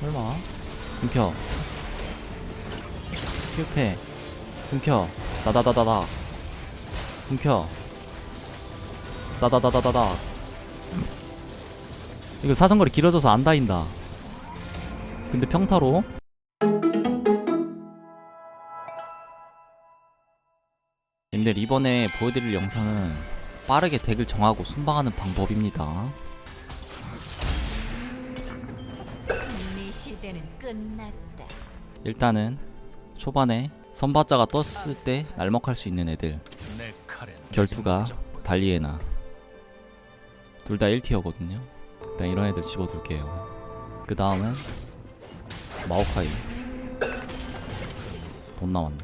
설마? 끊겨. 실패. 끊겨. 다다다다다. 끊겨. 다다다다다다. 이거 사정거리 길어져서 안 다인다. 근데 평타로? 님들 이번에 보여드릴 영상은 빠르게 덱을 정하고 순방하는 방법입니다 끝났다. 일단은 초반에 선바자가 떴을 때 날먹할 수 있는 애들. 결투가 달리에나. 둘 다 1티어거든요. 일단 이런 애들 집어둘게요. 그 다음은 마오카이. 돈 나왔네.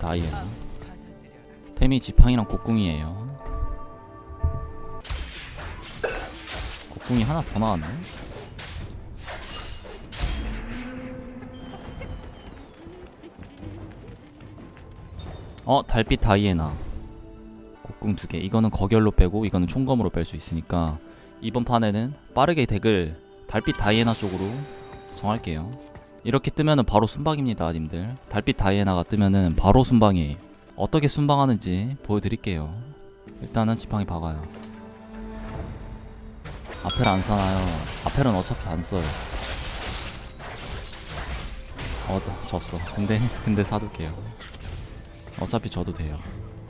다이애나. 템이 지팡이랑 곡궁이에요. 곡궁이 하나 더 나왔네 어 달빛 다이애나 곡궁 두 개. 이거는 거결로 빼고 이거는 총검으로 뺄 수 있으니까 이번 판에는 빠르게 덱을 달빛 다이애나 쪽으로 정할게요. 이렇게 뜨면은 바로 순방입니다, 님들. 달빛 다이애나가 뜨면은 바로 순방이에요. 어떻게 순방하는지 보여드릴게요. 일단은 지팡이 박아요. 아펠 안 사나요? 아펠은 어차피 안 써요. 어, 졌어. 근데 근데 사둘게요. 어차피 져도 돼요.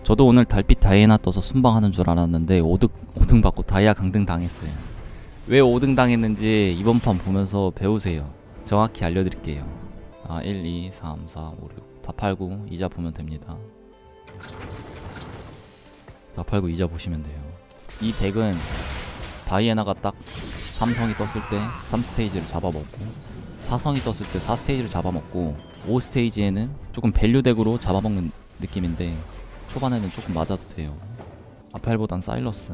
저도 오늘 달빛 다이애나 떠서 순방하는 줄 알았는데 5등, 5등 받고 다이아 강등 당했어요. 왜 5등 당했는지 이번 판 보면서 배우세요. 정확히 알려드릴게요. 아, 1, 2, 3, 4, 5, 6. 다 팔고 이자 보면 됩니다. 다 팔고 이자 보시면 돼요. 이 덱은 다이애나가 딱 삼성이 떴을 때 3스테이지를 잡아먹고 사성이 떴을 때 4스테이지를 잡아먹고 5스테이지에는 조금 밸류 덱으로 잡아먹는 느낌인데 초반에는 조금 맞아도 돼요. 아펠보단 사일러스.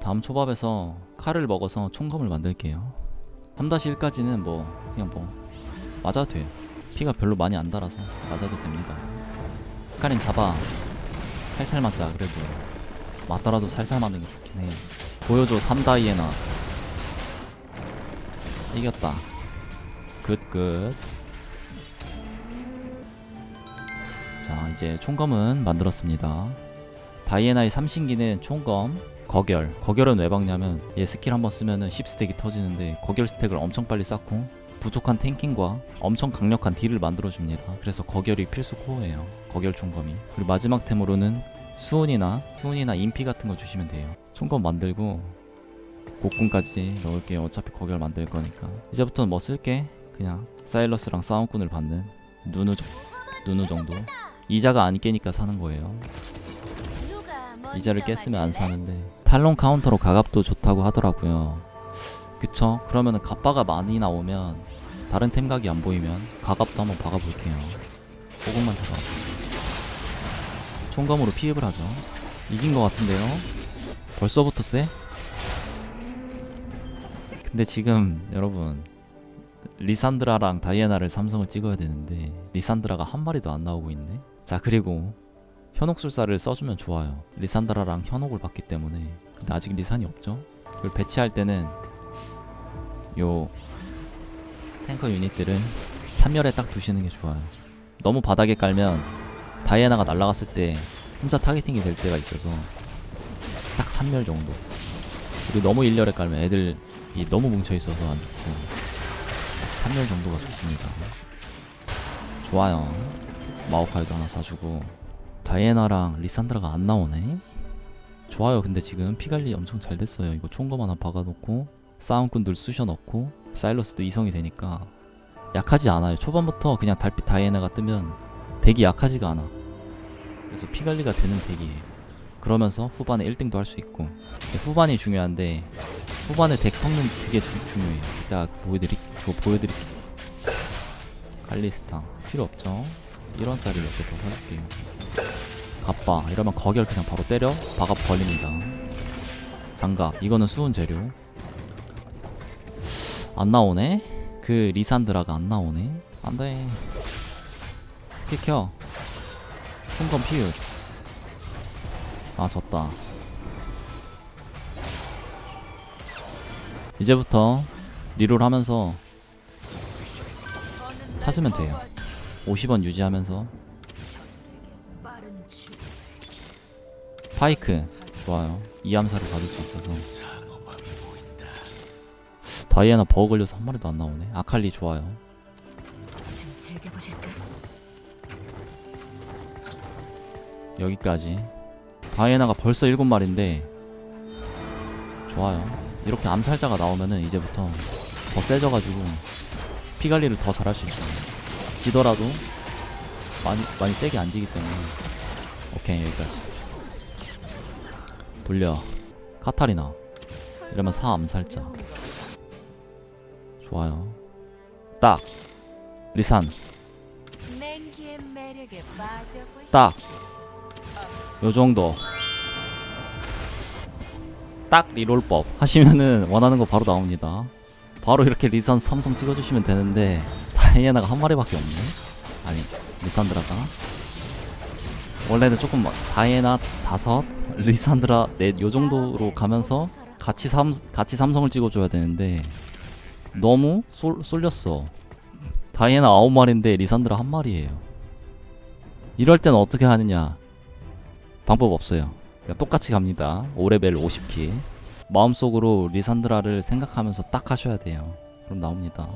다음 초밥에서 칼을 먹어서 총검을 만들게요. 3-1까지는 뭐 그냥 뭐 맞아도 돼요. 피가 별로 많이 안 달아서 맞아도 됩니다. 카린 잡아. 살살 맞자 그래도 맞더라도 살살 맞는 게 좋긴 해. 보여줘 3다이에나 이겼다. 굿굿. 자 이제 총검은 만들었습니다. 다이애나의 삼신기는 총검, 거결. 거결은 왜 박냐면 얘 스킬 한번 쓰면은 10스택이 터지는데 거결 스택을 엄청 빨리 쌓고 부족한 탱킹과 엄청 강력한 딜을 만들어줍니다. 그래서 거결이 필수 코어예요. 거결 총검이. 그리고 마지막 템으로는 수은이나 수은이나 인피 같은 거 주시면 돼요. 총검 만들고 곡궁까지 넣을게요. 어차피 거결 만들 거니까. 이제부터는 뭐 쓸게. 그냥 사일러스랑 싸움꾼을 받는 누누 정- 누누 정도. 이자가 안 깨니까 사는 거예요. 이자를 깼으면 안? 사는데 탈론 카운터로 가갑도 좋다고 하더라고요. 그쵸? 그러면은 갑바가 많이 나오면 다른 템각이 안 보이면 가갑도 한번 박아볼게요. 조금만 잡아. 총검으로 피흡을 하죠. 이긴 것 같은데요? 벌써부터 세? 근데 지금 여러분 리산드라랑 다이애나를 삼성을 찍어야 되는데 리산드라가 한 마리도 안 나오고 있네. 자 그리고 현혹술사를 써주면 좋아요. 리산드라랑 현혹을 받기 때문에 근데 아직 리산이 없죠. 그걸 배치할 때는 요 탱커 유닛들을 3열에 딱 두시는 게 좋아요. 너무 바닥에 깔면 다이애나가 날아갔을 때 혼자 타겟팅이 될 때가 있어서 딱 3열 정도. 그리고 너무 1열에 깔면 애들이 너무 뭉쳐 있어서 안 좋고 딱 3열 정도가 좋습니다. 좋아요. 마오카이도 하나 사주고 다이애나랑 리산드라가 안 나오네. 좋아요. 근데 지금 피관리 엄청 잘 됐어요. 이거 총검 하나 박아놓고 싸움꾼들 쑤셔 넣고 사일러스도 이성이 되니까 약하지 않아요. 초반부터 그냥 달빛 다이애나가 뜨면 덱이 약하지가 않아. 그래서 피관리가 되는 덱이에요. 그러면서 후반에 1등도 할 수 있고 후반이 중요한데 후반에 덱 성능 그게 주, 중요해요. 이따 보여드리 그거 보여드릴게요. 칼리스타 필요 없죠. 1원짜리 몇개더 사줄게요. 갑바 이러면 거결 그냥 바로 때려 박아 벌립니다. 장갑 이거는 수은 재료. 안 나오네. 그 리산드라가 안 나오네. 안돼. 스킬 켜. 총검 피우. 아 졌다. 이제부터 리롤 하면서 찾으면 돼요 50원 유지하면서. 파이크. 좋아요. 이 암살을 받을 수 있어서. 다이애나 버거 걸려서 한 마리도 안 나오네. 아칼리 좋아요? 여기까지. 다이애나가 벌써 7마리인데 좋아요. 이렇게 암살자가 나오면은 이제부터 더 세져가지고 피 관리를 더 잘할 수 있어요 지더라도 많이 많이 세게 안 지기 때문에. 오케이 여기까지. 돌려. 카타리나. 이러면 4 암살자. 좋아요. 딱. 리산. 딱. 요정도. 딱 리롤법. 하시면은 원하는 거 바로 나옵니다. 바로 이렇게 리산 삼성 찍어주시면 되는데 다이애나가 한 마리밖에 없네 아니 리산드라가 원래는 조금 막 다이애나 다섯 리산드라 넷 요정도로 가면서 같이 삼 같이 삼성을 찍어줘야 되는데 너무 쏠, 쏠렸어 다이애나 아홉 마리인데 리산드라 한 마리예요 이럴 때는 어떻게 하느냐 방법 없어요. 그냥 똑같이 갑니다. 5레벨 50키. 마음속으로 리산드라를 생각하면서 딱 하셔야 돼요. 그럼 나옵니다.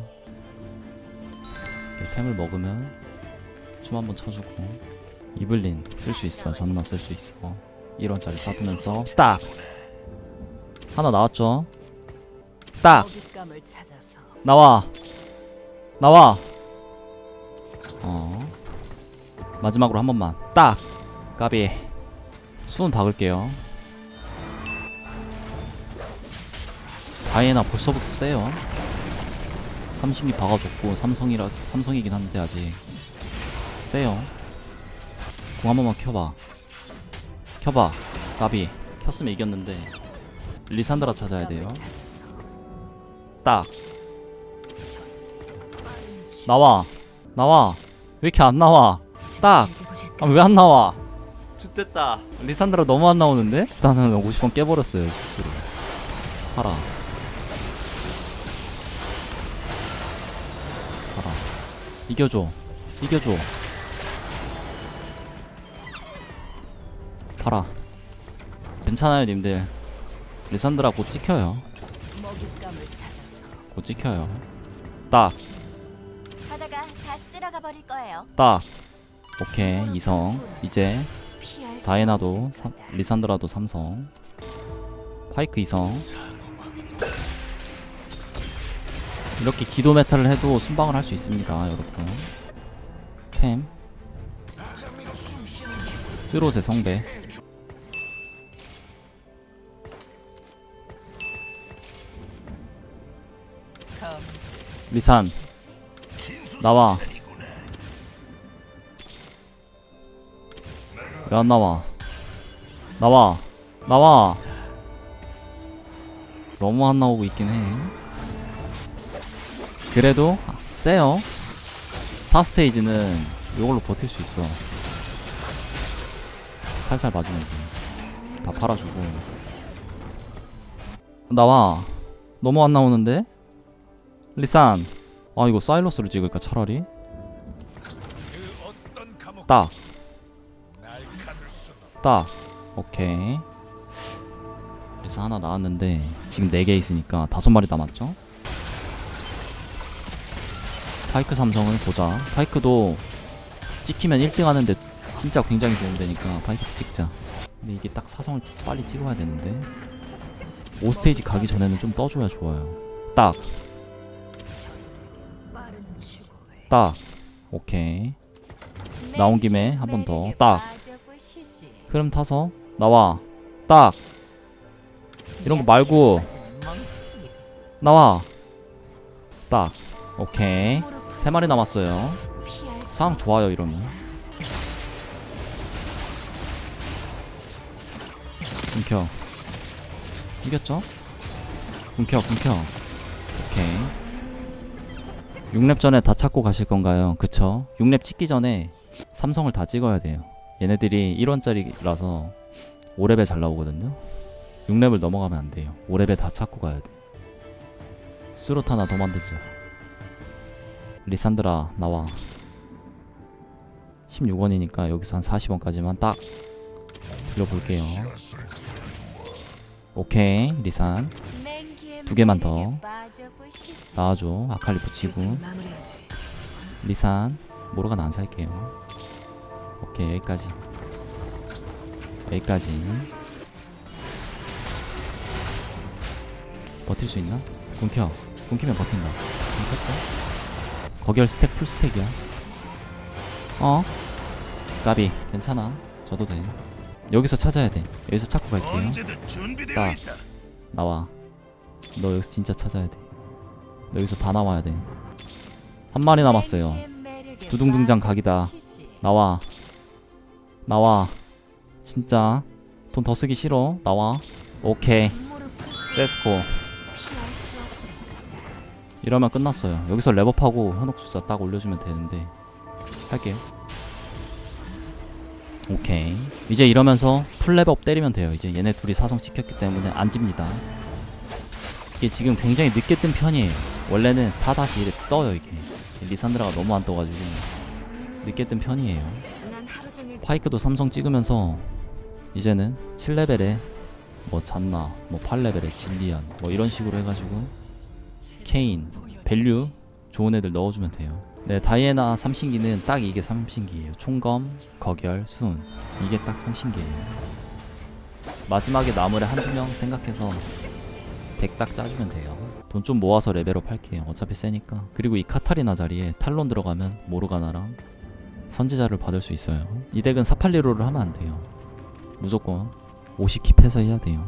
템을 먹으면 춤 한번 쳐주고 이블린 쓸 수 있어. 전나 쓸 수 있어. 1원짜리 사두면서. 딱! 하나 나왔죠. 딱! 나와! 나와! 어. 마지막으로 한 번만. 딱! 까비. 수은 박을게요. 다이애나 벌써부터 세요 30이 박아줬고 삼성이라 삼성이긴 한데 아직 세요. 공한 번만 켜봐. 켜봐. 까비. 켰으면 이겼는데 리산드라 찾아야 돼요. 딱. 나와. 나와. 왜 이렇게 안 나와? 딱? 아 왜 안 나와? 죽됐다. 리산드라 너무 안 나오는데? 일단은 50원 깨버렸어요 실수로. 팔아 이겨줘. 이겨줘. 팔아. 괜찮아요 님들. 리산드라 곧 찍혀요. 곧 찍혀요. 딱. 딱 오케이 이성. 이제 거다. 리산드라도 삼성. 파이크 이성 이렇게 기도 메탈을 해도 순방을 할 수 있습니다 여러분. 템. 쯔롯의 성배. 리산. 나와. 왜 안 나와? 나와. 나와. 너무 안 나오고 있긴 해 그래도 세요. 4스테이지는 이걸로 버틸 수 있어. 살살 맞으면 돼다 팔아주고. 나와. 너무 안 나오는데? 리산. 아 이거 사일러스를 찍을까 차라리? 그 어떤 감옥 딱날 가둘 수는 없. 딱 오케이. 그래서 하나 나왔는데 지금 4개 있으니까 다섯 마리 남았죠 파이크 삼성을 보자. 파이크도 찍히면 1등 하는데 진짜 굉장히 도움되니까 파이크 찍자. 근데 이게 딱 사성을 빨리 찍어야 되는데 5스테이지 가기 전에는 좀 떠줘야 좋아요. 딱. 딱. 오케이. 나온 김에 한 번 더. 매력에 딱. 흐름 타서 나와. 딱. 이런 거 말고. 나와. 딱. 오케이 세 마리 남았어요. 상황 좋아요 이러면. 끊겨. 이겼죠? 끊겨 끊겨. 오케이. 6렙 전에 다 찾고 가실 건가요? 그쵸? 6렙 찍기 전에 삼성을 다 찍어야 돼요. 얘네들이 1원짜리라서 5렙에 잘 나오거든요. 6렙을 넘어가면 안 돼요. 5렙에 다 찾고 가야 돼. 수롯 하나 더 만들자 리산드라 나와 16원이니까 여기서 한 40원까지만 딱 들려볼게요 오케이 리산 두 개만 더. 나와줘 아칼리 붙이고. 리산 모르가나 안 살게요 오케이 여기까지 여기까지 버틸 수 있나? 궁켜 궁키면 버틴다 궁켰죠? 거결 스택 풀 스택이야. 어? 까비. 괜찮아. 저도 돼. 여기서 찾아야 돼. 여기서 찾고 갈게요. 있다. 나와. 너 여기서 진짜 찾아야 돼. 너 여기서 다 나와야 돼 한 마리 남았어요. 두둥둥장 각이다. 나와. 나와. 진짜. 돈 더 쓰기 싫어. 나와. 오케이. 세스코 이러면 끝났어요. 여기서 랩업하고 현혹수사 딱 올려주면 되는데 할게요. 오케이. 이제 이러면서 풀랩업 때리면 돼요. 이제 얘네 둘이 사성 찍혔기 때문에 안 집니다. 이게 지금 굉장히 늦게 뜬 편이에요. 원래는 4-1에 떠요 이게. 리산드라가 너무 안 떠가지고. 늦게 뜬 편이에요. 파이크도 삼성 찍으면서 이제는 7레벨에 뭐 잔나 뭐 8레벨에 진리안 뭐 이런 식으로 해가지고 케인 밸류 좋은 애들 넣어주면 돼요. 네 다이애나 삼신기는 딱 이게 삼신기예요. 총검 거결 순 이게 딱 삼신기예요. 마지막에 나무를 한두 명 생각해서 덱 딱 짜주면 돼요. 돈 좀 모아서 레벨업 할게요. 어차피 세니까. 그리고 이 카타리나 자리에 탈론 들어가면 모르가나랑 선지자를 받을 수 있어요. 이 덱은 사팔리로를 하면 안 돼요. 무조건 50킵 해서 해야 돼요.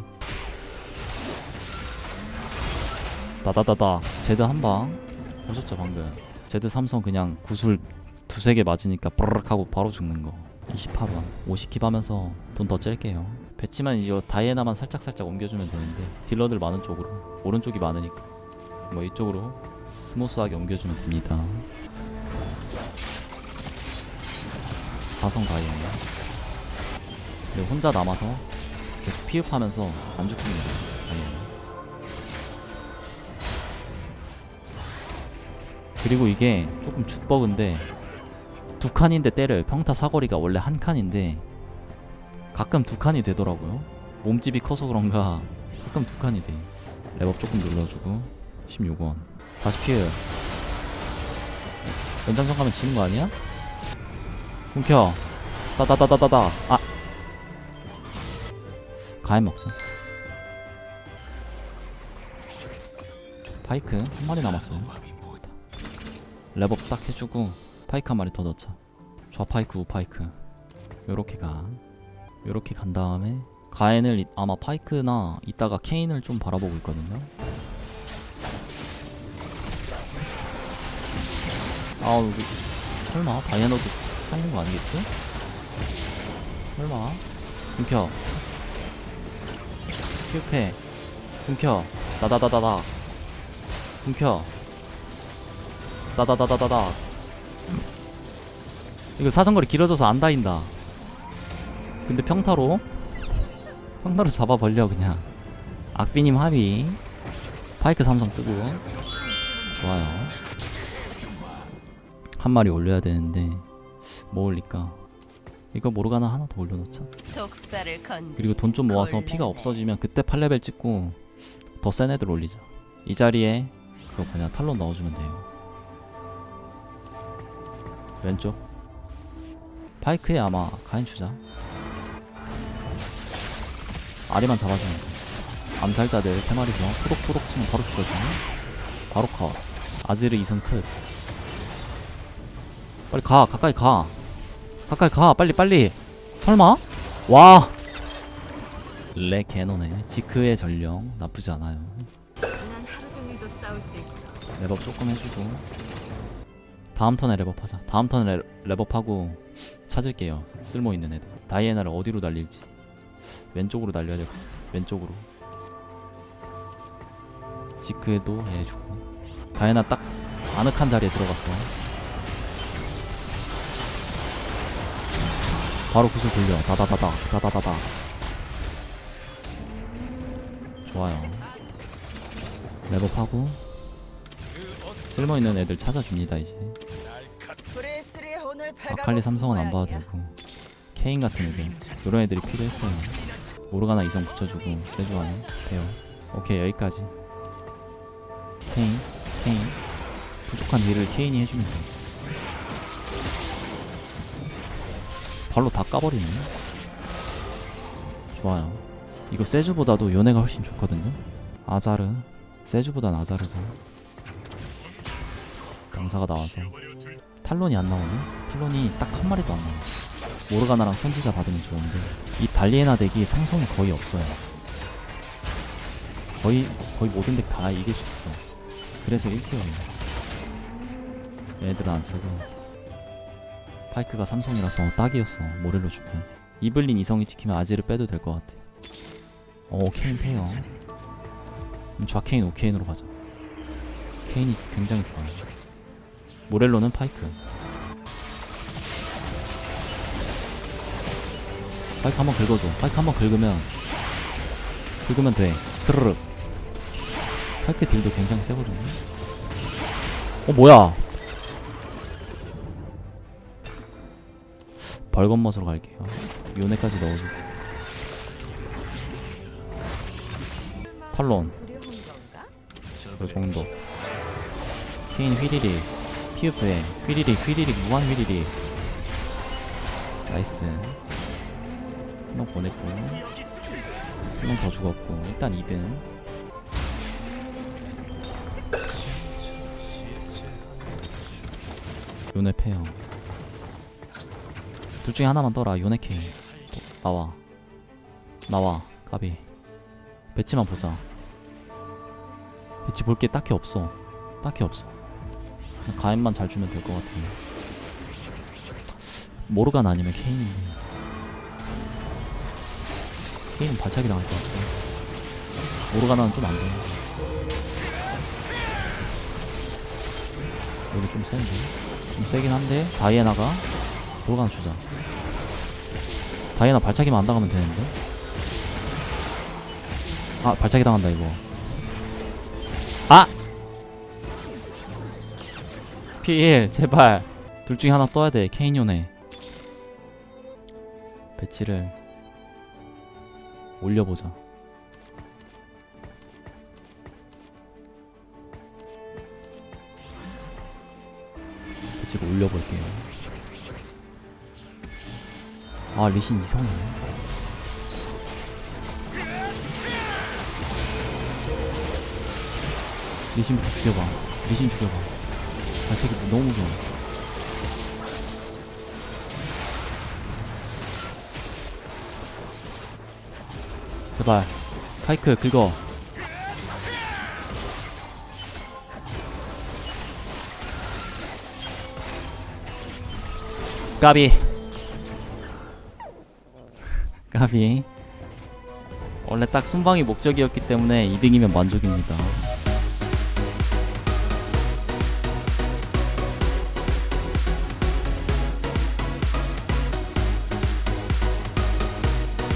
다다다다. 제드 한방. 보셨죠 방금? 제드 삼성 그냥 구슬 두세 개 맞으니까 브르륵 하고 바로 죽는 거. 28원. 50킵 하면서 돈더 짤게요. 배치만 이거 다이애나만 살짝살짝 옮겨주면 되는데 딜러들 많은 쪽으로. 오른쪽이 많으니까. 뭐 이쪽으로 스무스하게 옮겨주면 됩니다. 사성 다이애나. 근데 혼자 남아서 계속 피흡하면서 안 죽습니다 그리고 이게 조금 jut버그인데 두 칸인데 때려요. 평타 사거리가 원래 한 칸인데 가끔 두 칸이 되더라고요. 몸집이 커서 그런가 가끔 두 칸이 돼 랩업 조금 눌러주고 16원. 다시 피해요. 연장전 가면 지는 거 아니야? 움켜. 따다다다다다. 아! 가엔 먹자. 파이크 한 마리 남았어요 랩업 딱 해주고 파이크 한 마리 더 넣자. 좌파이크 우파이크. 요렇게 가. 요렇게 간 다음에 가엔을 이- 아마 파이크나 이따가 케인을 좀 바라보고 있거든요. 아 여기 설마 다이애너도 찾는 거 아니겠지? 설마? 끊겨 실패. 끊겨 다다다다다. 끊겨 다다다다다다. 이거 사정거리 길어져서 안 다인다. 근데 평타로? 평타로 잡아버려 그냥. 악비님 합의. 파이크 삼성 뜨고. 좋아요. 한 마리 올려야 되는데 뭐 올릴까? 이거 모르가나 하나 더 올려놓자. 그리고 돈 좀 모아서 피가 없어지면 그때 8레벨 찍고 더 센 애들 올리자. 이 자리에 그거 그냥 탈론 넣어주면 돼요 왼쪽. 파이크에 아마 가인 주자. 아리만 잡아주면 돼. 암살자들 3마리죠 토록토록 치면 바로 죽어주네 바로 컷. 아지르 2승 끝 빨리 가 가까이 가. 가까이 가 빨리 빨리. 설마? 와! 레 개노네. 지크의 전령 나쁘지 않아요. 랩업 조금 해주고 다음 턴에 랩업하자. 다음 턴에 랩, 랩업하고 찾을게요. 쓸모 있는 애들. 다이애나를 어디로 날릴지. 왼쪽으로 날려야 될것 같아. 왼쪽으로. 지크도 해주고. 다이애나 딱 아늑한 자리에 들어갔어. 바로 구슬 돌려. 다다다다. 다다다다. 좋아요. 랩업하고 쓸모있는 애들 찾아줍니다 이제 아칼리 삼성은 안 봐도. 되고 케인 같은 애들 이런 애들이 필요했어요. 모르가나 이성 붙여주고 세주아는 돼요 오케이 여기까지. 케인 케인. 부족한 일을 케인이 해주면 돼. 발로 다 까버리네. 좋아요. 이거 세주보다도 요네가 훨씬 좋거든요. 아자르. 세주보단 아자르죠 강사가 나와서 탈론이 안 나오네? 탈론이 딱 한 마리도 안 나와 모르가나랑 선지자 받으면 좋은데 이 발리에나 덱이 상성이 거의 없어요. 거의 거의 모든 덱 다 이길 수 있어. 그래서 1티어예요 얘네들은 안 쓰고. 파이크가 삼성이라서 딱이었어 모렐로 주면. 이블린 이성이 찍히면 아지를 빼도 될 것 같아. 오 케인 페어 그럼 좌케인 오케인으로 가자. 케인이 굉장히 좋아요 모렐로는 파이크. 파이크 한번 긁어줘. 파이크 한번 긁으면 긁으면 돼. 스르륵. 파이크 딜도 굉장히 세거든요. 어 뭐야? 벌건 멋으로 갈게요. 요네까지 넣어주고. 탈론. 건가? 그 정도. 케인 휘리릭 피읍회 휘리릭 휘리릭 무한 휘리릭 나이스. 한 명 보냈고 한 명 더 죽었고 일단 2등 요네 페어. 둘 중에 하나만 떠라 요네 케인 나와. 나와 까비. 배치만 보자. 배치 볼 게 딱히 없어. 딱히 없어. 가인만 잘 주면 될 것 같아. 모르간 아니면 케인인데. 케인은 발차기 당할 것 같아. 모르가나는 좀안 돼. 여기 좀 센데? 좀 세긴 한데, 다이애나가 모르가나 주자. 다이애나 발차기만 안 당하면 되는데? 아, 발차기 당한다, 이거. P1 제발. 둘 중에 하나 떠야 돼 케인 요네 배치를 올려보자. 배치를 올려볼게요. 아 리신 이성이네 리신부터 죽여봐. 리신 죽여봐 발차기 너무 무서워 제발 카이크 긁어. 까비. 까비. 원래 딱 순방이 목적이었기 때문에 2등이면 만족입니다